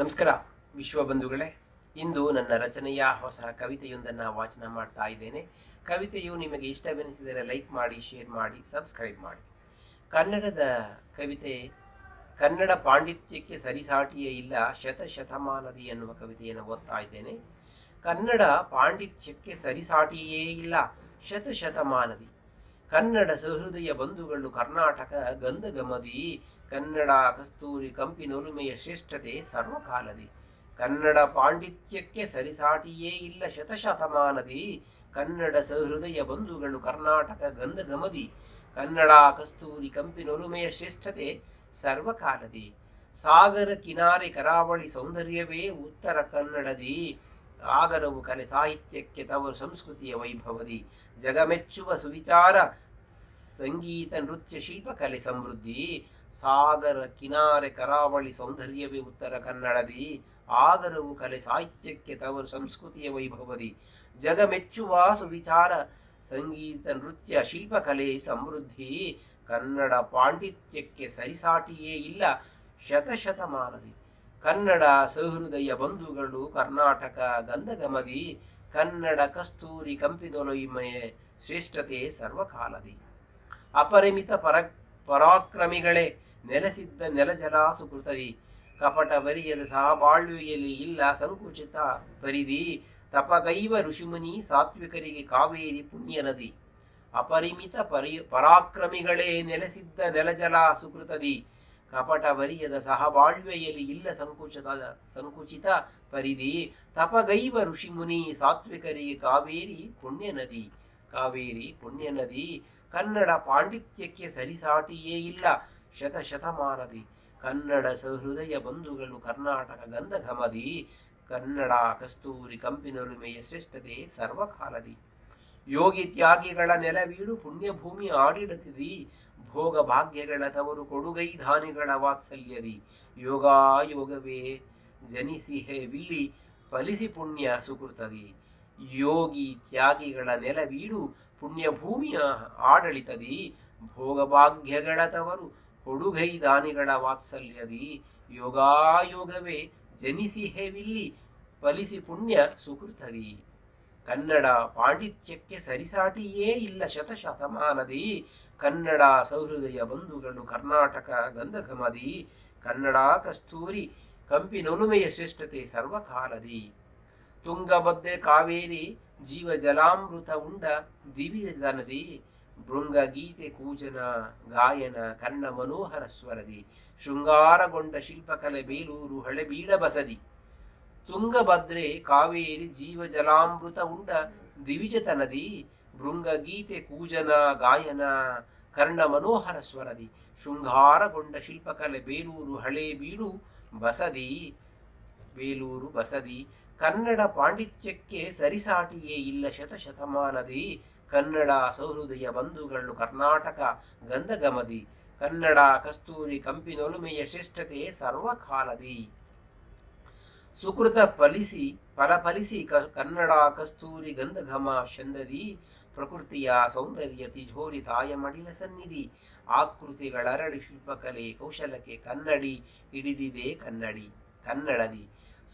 ನಮಸ್ಕಾರ, ವಿಶ್ವ ಬಂಧುಗಳೇ. ಇಂದು ನನ್ನ ರಚನೆಯ ಹೊಸ ಕವಿತೆಯೊಂದನ್ನು ವಾಚನ ಮಾಡ್ತಾ ಇದ್ದೇನೆ. ಕವಿತೆಯು ನಿಮಗೆ ಇಷ್ಟವೆನಿಸಿದರೆ ಲೈಕ್ ಮಾಡಿ, ಶೇರ್ ಮಾಡಿ, ಸಬ್ಸ್ಕ್ರೈಬ್ ಮಾಡಿ. ಕನ್ನಡದ ಕವಿತೆ, ಕನ್ನಡ ಪಾಂಡಿತ್ಯಕ್ಕೆ ಸರಿಸಾಟಿಯೇ ಇಲ್ಲ ಶತಶತಮಾನದಿ ಎನ್ನುವ ಕವಿತೆಯನ್ನು ಓದ್ತಾ ಇದ್ದೇನೆ. ಕನ್ನಡ ಪಾಂಡಿತ್ಯಕ್ಕೆ ಸರಿಸಾಟಿಯೇ ಇಲ್ಲ ಶತಶತಮಾನದಿ ಕನ್ನಡ ಸಹೃದಯ ಬಂಧುಗಳು ಕರ್ನಾಟಕ ಗಂಧಗಮದಿ, ಕನ್ನಡ ಕಸ್ತೂರಿ ಕಂಪಿನೊಲುಮೆಯ ಶ್ರೇಷ್ಠತೆ ಸರ್ವಕಾಲದಿ. ಕನ್ನಡ ಪಾಂಡಿತ್ಯಕ್ಕೆ ಸರಿಸಾಟಿಯೇ ಇಲ್ಲ ಶತಶತಮಾನದಿ. ಕನ್ನಡ ಸಹೃದಯ ಬಂಧುಗಳು ಕರ್ನಾಟಕ ಗಂಧಗಮದಿ. ಕನ್ನಡ ಕಸ್ತೂರಿ ಕಂಪಿನೊಲುಮೆಯ ಶ್ರೇಷ್ಠತೆ ಸರ್ವಕಾಲದಿ. ಸಾಗರ ಕಿನಾರೆ ಕರಾವಳಿ ಸೌಂದರ್ಯವೇ ಉತ್ತರ ಕನ್ನಡದಿ. ಆಗರವು ಕಲೆ ಸಾಹಿತ್ಯಕ್ಕೆ ತವರು ಸಂಸ್ಕೃತಿಯ ವೈಭವದಿ. ಜಗಮೆಚ್ಚುವ ಸುವಿಚಾರ, ಸಂಗೀತ ನೃತ್ಯ ಶಿಲ್ಪಕಲೆ ಸಮೃದ್ಧಿ. ಸಾಗರ ಕಿನಾರೆ ಕರಾವಳಿ ಸೌಂದರ್ಯವೇ ಉತ್ತರ ಕನ್ನಡದಿ. ಆಗರವು ಕಲೆ ಸಾಹಿತ್ಯಕ್ಕೆ ತವರು ಸಂಸ್ಕೃತಿಯ ವೈಭವದಿ. ಜಗಮೆಚ್ಚುವ ಸುವಿಚಾರ, ಸಂಗೀತ ನೃತ್ಯ ಶಿಲ್ಪಕಲೆ ಸಮೃದ್ಧಿ. ಕನ್ನಡ ಪಾಂಡಿತ್ಯಕ್ಕೆ ಸರಿಸಾಟಿಯೇ ಇಲ್ಲ, ಶತಶತಮಾನದಿ. ಕನ್ನಡ ಸಹೃದಯ ಬಂಧುಗಳು ಕರ್ನಾಟಕ ಗಂಧಗಮದಿ ಕನ್ನಡ ಕಸ್ತೂರಿ ಕಂಪಿನೊಲೊಯ್ಮೆಯ ಶ್ರೇಷ್ಠತೆ ಸರ್ವಕಾಲದಿ. ಅಪರಿಮಿತ ಪರ ಪರಾಕ್ರಮಿಗಳೇ ನೆಲೆಸಿದ್ದ ನೆಲಜಲಾಸು ಕೃತದಿ ಕಪಟ ಬರಿಯದ ಸಹಬಾಳ್ವೆಯಲ್ಲಿ ಇಲ್ಲ ಸಂಕುಚಿತ ಪರಿಧಿ. ತಪಗೈವ ಋಷಿಮುನಿ ಸಾತ್ವಿಕರಿಗೆ ಕಾವೇರಿ ಪುಣ್ಯ ನದಿ ಅಪರಿಮಿತ ಪರಿ ಪರಾಕ್ರಮಿಗಳೇ ನೆಲೆಸಿದ್ದ ನೆಲಜಲ ಸುಕೃತದಿ ಕಪಟ ಬರಿಯದ ಸಹಬಾಳ್ವೆಯಲ್ಲಿ ಇಲ್ಲ ಸಂಕುಚಿತ ಸಂಕುಚಿತ ಪರಿಧಿ. ತಪಗೈವ ಋಷಿಮುನಿ ಸಾತ್ವಿಕರಿಗೆ ಕಾವೇರಿ ಪುಣ್ಯ ನದಿ. ಕಾವೇರಿ ಪುಣ್ಯ ನದಿ. ಕನ್ನಡ ಪಾಂಡಿತ್ಯಕ್ಕೆ ಸರಿಸಾಟಿಯೇ ಇಲ್ಲ. ಶತಶತಮಾನದಿ ಕನ್ನಡ ಸಹೃದಯ ಬಂಧುಗಳು ಕರ್ನಾಟಕ ಗಂಧಘಮದಿ ಕನ್ನಡ ಕಸ್ತೂರಿ ಕಂಪಿನೊಲುಮೆಯ ಶ್ರೇಷ್ಠತೆ ಸರ್ವಕಾಲದಿ. ಯೋಗಿ ತ್ಯಾಗಿಗಳ ನೆಲವೀಡು ಪುಣ್ಯಭೂಮಿ ಆಡಿಡತಿದಿ ಭೋಗ ಭಾಗ್ಯಗಳ ತವರು ಕೊಡುಗೈ ಧಾನಿಗಳ ವಾತ್ಸಲ್ಯದಿ. ಯೋಗಾಯೋಗವೇ ಜನಿಸಿಹೆ ವಿಲ್ಲಿ ಫಲಿಸಿ ಪುಣ್ಯ ಸುಕೃತದಿ. ಯೋಗಿ ತ್ಯಾಗಿಗಳ ನೆಲವೀಡು ಪುಣ್ಯಭೂಮಿಯ ಆಡಳಿತದಿ. ಭೋಗಭಾಗ್ಯಗಳ ತವರು ಕೊಡುಗೈ ದಾನಿಗಳ ವಾತ್ಸಲ್ಯದಿ. ಯೋಗಾಯೋಗವೇ ಜನಿಸಿಹೆವಿಲ್ಲಿ ಫಲಿಸಿ ಪುಣ್ಯ ಸುಕೃತದಿ. ಕನ್ನಡ ಪಾಂಡಿತ್ಯಕ್ಕೆ ಸರಿಸಾಟಿಯೇ ಇಲ್ಲ ಶತಶತಮಾನದಿ. ಕನ್ನಡ ಸೌಹೃದಯ ಬಂಧುಗಳು ಕರ್ನಾಟಕ ಗಂಧಘಮದಿ ಕನ್ನಡ ಕಸ್ತೂರಿ ಕಂಪಿನೊಲುಮೆಯ ಶ್ರೇಷ್ಠತೆ ಸರ್ವಕಾಲದಿ. ತುಂಗಭದ್ರೆ ಕಾವೇರಿ ಜೀವ ಜಲಾಮೃತ ಉಂಡ ದಿವ್ಯ ನದಿ ಭೃಂಗ ಗೀತೆ ಕೂಜನ ಗಾಯನ ಕನ್ನ ಮನೋಹರ ಸ್ವರದಿ. ಶೃಂಗಾರಗೊಂಡ ಶಿಲ್ಪಕಲೆ ಬೇಲೂರು ಹಳೆಬೀಡ ಬಸದಿ. ತುಂಗಭದ್ರೆ ಕಾವೇರಿ ಜೀವ ಜಲಾಮೃತ ಉಂಡ ದಿವಿಜತ ನದಿ ಭೃಂಗ ಗೀತೆ ಕೂಜನ ಗಾಯನ ಕರ್ಣ ಮನೋಹರ ಸ್ವರದಿ. ಶೃಂಗಾರಗೊಂಡ ಶಿಲ್ಪಕಲೆ ಬೇಲೂರು ಹಳೆ ಬೀಡು ಬಸದಿ. ಬೇಲೂರು ಬಸದಿ. ಕನ್ನಡ ಪಾಂಡಿತ್ಯಕ್ಕೆ ಸರಿಸಾಟಿಯೇ ಇಲ್ಲ ಶತಶತಮಾನದಿ ಕನ್ನಡ ಸೌಹೃದಯ ಬಂಧುಗಳು ಕರ್ನಾಟಕ ಗಂಧಗಮದಿ. ಕನ್ನಡ ಕಸ್ತೂರಿ ಕಂಪಿನೊಲುಮೆಯ ಶ್ರೇಷ್ಠತೆ ಸರ್ವಕಾಲದಿ. ಸುಕೃತ ಫಲಿಸಿ, ಫಲಫಲಿಸಿ ಕನ್ನಡ ಕಸ್ತೂರಿ ಗಂಧಘಮ ಚಂದದಿ ಪ್ರಕೃತಿಯ ಸೌಂದರ್ಯ ತಿಜೋರಿ ತಾಯ ಮಡಿಲ ಸನ್ನಿಧಿ, ಆಕೃತಿಗಳರಡಿ ಶಿಲ್ಪಕಲೆ ಕೌಶಲಕ್ಕೆ ಕನ್ನಡಿ, ಹಿಡಿದಿದೆ ಕನ್ನಡಿ, ಕನ್ನಡದಿ.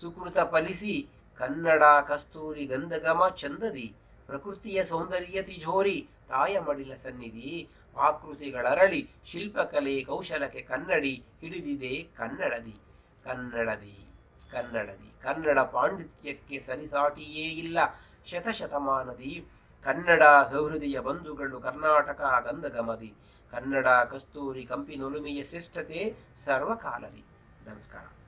ಸುಕೃತ ಫಲಿಸಿ, ಕನ್ನಡ ಕಸ್ತೂರಿ ಗಂಧಗಮ ಚಂದದಿ, ಪ್ರಕೃತಿಯ ಸೌಂದರ್ಯ ತಿಜೋರಿ ತಾಯ ಮಡಿಲ ಸನ್ನಿಧಿ, ಆಕೃತಿಗಳರಳಿ ಶಿಲ್ಪಕಲೆ ಕೌಶಲಕ್ಕೆ ಕನ್ನಡಿ, ಹಿಡಿದಿದೆ ಕನ್ನಡದಿ ಕನ್ನಡದಿ. ಕನ್ನಡದಿ. ಕನ್ನಡ ಪಾಂಡಿತ್ಯಕ್ಕೆ ಸರಿಸಾಟಿಯೇ ಇಲ್ಲ. ಶತಶತಮಾನದಿ. ಕನ್ನಡ ಸೌಹೃದಯ ಬಂಧುಗಳು ಕರ್ನಾಟಕ ಗಂಧಗಮದಿ. ಕನ್ನಡ ಕಸ್ತೂರಿ ಕಂಪಿನೊಲುಮೆಯ ಶ್ರೇಷ್ಠತೆ ಸರ್ವಕಾಲದಿ. ನಮಸ್ಕಾರ.